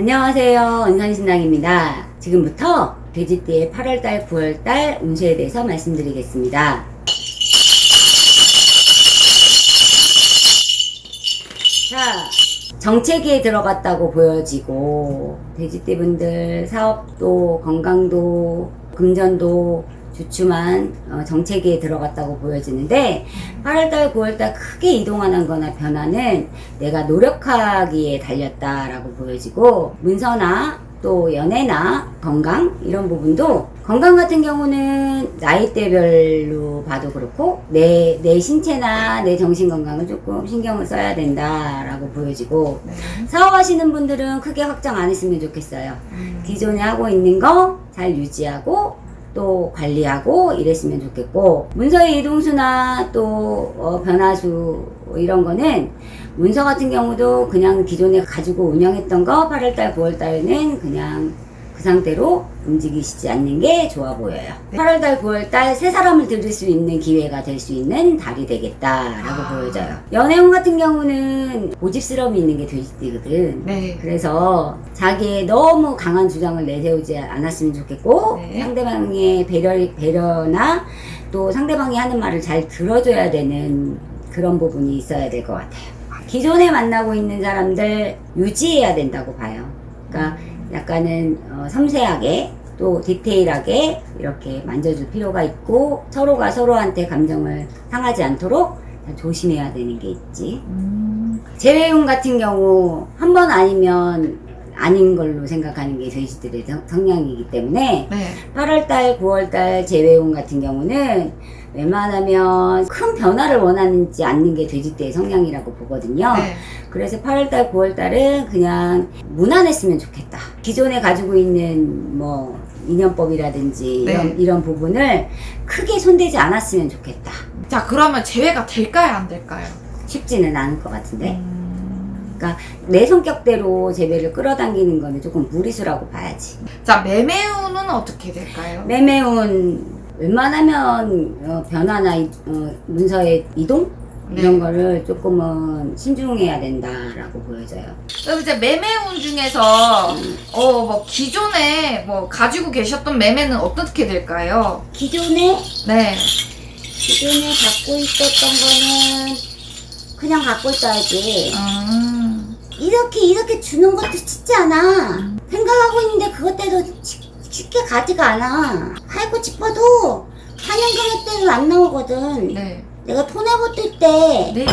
안녕하세요. 은산신당입니다. 지금부터 돼지띠의 8월달, 9월달 운세에 대해서 말씀드리겠습니다. 자, 정체기에 들어갔다고 보여지고, 돼지띠 분들 사업도, 건강도, 금전도 주춤한 어, 정체기에 들어갔다고 보여지는데, 8월달, 9월달 크게 이동하는 거나 변화는 내가 노력하기에 달렸다라고 보여지고, 문서나 또 연애나 건강 이런 부분도 건강 같은 경우는 나이대별로 봐도 그렇고 내, 내 신체나 내 정신 건강을 조금 신경을 써야 된다라고 보여지고 네. 사업하시는 분들은 크게 확장 안 했으면 좋겠어요. 음. 기존에 하고 있는 거 잘 유지하고 또 관리하고 이랬으면 좋겠고 문서의 이동수나 또 어, 변화수 이런 거는 문서 같은 경우도 그냥 기존에 가지고 운영했던 거 8월달 9월달에는 그냥 그 상태로 움직이시지 않는 게 좋아 보여요. 8월달 9월달 새 사람을 들을 수 있는 기회가 될 수 있는 달이 되겠다라고 아. 보여져요. 연애운 같은 경우는 고집스러움이 있는 게 돼지띠거든. 네. 그래서 자기의 너무 강한 주장을 내세우지 않았으면 좋겠고 네. 상대방의 배려, 배려나 또 상대방이 하는 말을 잘 들어줘야 되는 그런 부분이 있어야 될 것 같아요. 기존에 만나고 있는 사람들 유지해야 된다고 봐요. 그러니까 약간은 어, 섬세하게 또 디테일하게 이렇게 만져줄 필요가 있고 서로가 서로한테 감정을 상하지 않도록 조심해야 되는 게 있지. 음. 재회용 같은 경우 한 번 아니면 아닌 걸로 생각하는 게 돼지들의 성- 성향이기 때문에 네. 8월달, 9월달 재회용 같은 경우는 웬만하면 큰 변화를 원하는지 않는 게 돼지떼의 성향이라고 보거든요. 네. 그래서 8월달, 9월달은 그냥 무난했으면 좋겠다. 기존에 가지고 있는 뭐 인연법이라든지 네. 이런, 이런 부분을 크게 손대지 않았으면 좋겠다. 자, 그러면 제외가 될까요, 안 될까요? 쉽지는 않을 것 같은데. 음. 그러니까 내 성격대로 재배를 끌어당기는 거는 조금 무리수라고 봐야지. 자, 매매운은 어떻게 될까요? 매매운 웬만하면 어, 변화나 이- 어, 문서의 이동 네. 이런 거를 조금은 신중해야 된다라고 보여져요. 그럼 이제 매매운 중에서 어, 뭐 기존에 뭐 가지고 계셨던 매매는 어떻게 될까요? 기존에 네. 기존에 갖고 있었던 거는 그냥 갖고 있어야지. 음. 이렇게 이렇게 주는 것도 쉽지 않아. 생각하고 있는데 그것대로 쉽- 쉽게 가지가 않아. 팔고 싶어도 한영 금액대로 안 나오거든. 네. 내가 손해볼 때 네.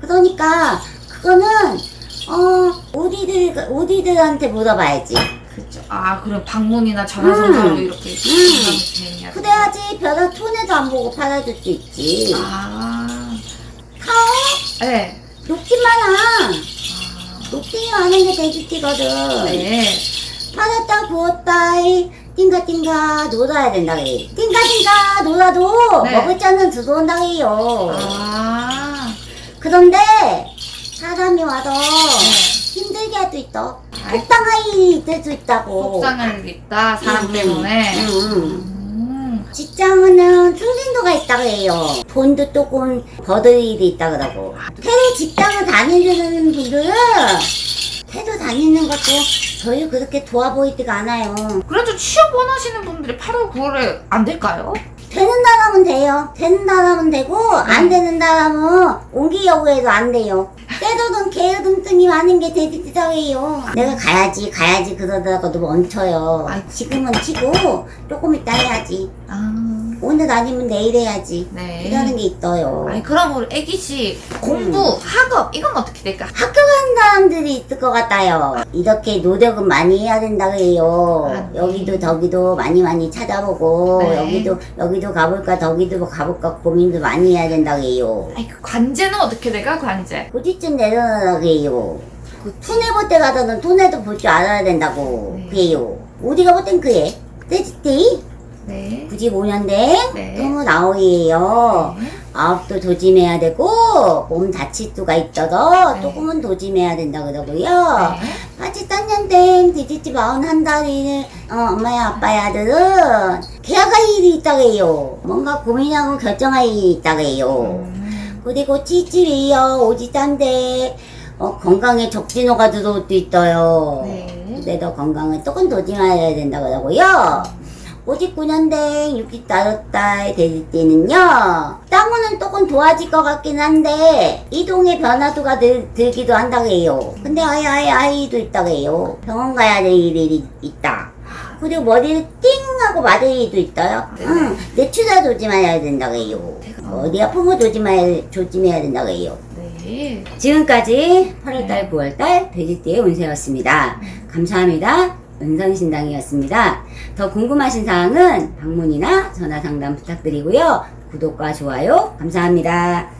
그러니까 그거는 어 오디들 오디들한테 물어봐야지. 그렇죠. 아, 그럼 방문이나 전화 전화로 음. 이렇게 진행해야 돼요. 그래야지 별로 손해도 안 보고 팔아줄 수 있지. 아. 타오 네. 녹지 마라. 아. 녹지 않은 게 돼지띠거든. 네. 팔았다 부었다 이 띵가띵가 놀아야 된다 해. 띵가띵가 놀아도 네. 먹을 자는 들어온다 해요. 아. 그런데 사람이 와서 힘들게 할 수 있다. 아이. 있을 수 있다고. 속상할 일 있다 사람 음, 때문에. 음, 음. 음. 직장은 승진도가 있다고 해요. 돈도 조금 버들 일이 있다 그러고. 새로 직장을 다니는 분들은 새로 다니는 것도 저희 그렇게 좋아 보이지가 않아요. 그래도 취업 원하시는 분들이 8월 9월에 안 될까요? 되는 사람은 돼요. 되는 사람은 되고 안 되는 사람은 옮기려고 해도 안 돼요. 때로는 게으름증이 많은 게 돼지지정이에요. 내가 가야지 가야지 그러다가도 멈춰요. 지금은 치고 조금 이따 해야지. 아, 오늘 아니면 내일 해야지. 네. 이러는 게 있어요. 아니 그럼 우리 애기 씨 공부, 학업 이건 어떻게 될까? 학교 가는 사람들이 있을 것 같아요. 이렇게 노력은 많이 해야 된다고 해요. 아, 네. 여기도 저기도 많이 많이 찾아보고 네. 여기도 여기도 가볼까 저기도 뭐 가볼까 고민도 많이 해야 된다고 해요. 아니 그 관제는 어떻게 될까 관제? 고지쯤 내려놓으라고 해요. 그 손해 볼때 가서는 손해도 볼 줄 알아야 된다고 네. 해요. 어디 가 볼 땐 그래. 떼지띠 네. 95년대 네. 29이에요. 네. 아홉도 조심해야 되고 몸 다칠 수가 있어서 네. 조금은 조심해야 된다 그러고요. 네. 아직 딴년된 디지집 마흔 한 달이 어, 엄마야 아빠야 아들은 계약할 일이 있다고 해요. 뭔가 고민하고 결정할 일이 있다고 해요. 음. 그리고 찌질이요 오지짠데 어, 건강에 적진호가 들어올 수 있어요. 네. 더 건강을 조금 조심해야 된다고 하고요. 59년대 65달 될 때는요, 땅우는 조금 도와질 것 같긴 한데, 이동의 변화도가 들, 들기도 한다고 해요. 근데 아이, 아이, 아이도 있다고 해요. 병원 가야 될 일이 있다. 그리고 머리를 띵 하고 맞을 일도 있어요. 네네. 응, 뇌출혈 조심해야 된다고 해요. 어디 아픈 거 조심해야, 조심해야 된다고 해요. 네. 지금까지 8월달, 9월달 돼지띠의 운세였습니다. 감사합니다. 은선신당이었습니다. 더 궁금하신 사항은 방문이나 전화 상담 부탁드리고요. 구독과 좋아요 감사합니다.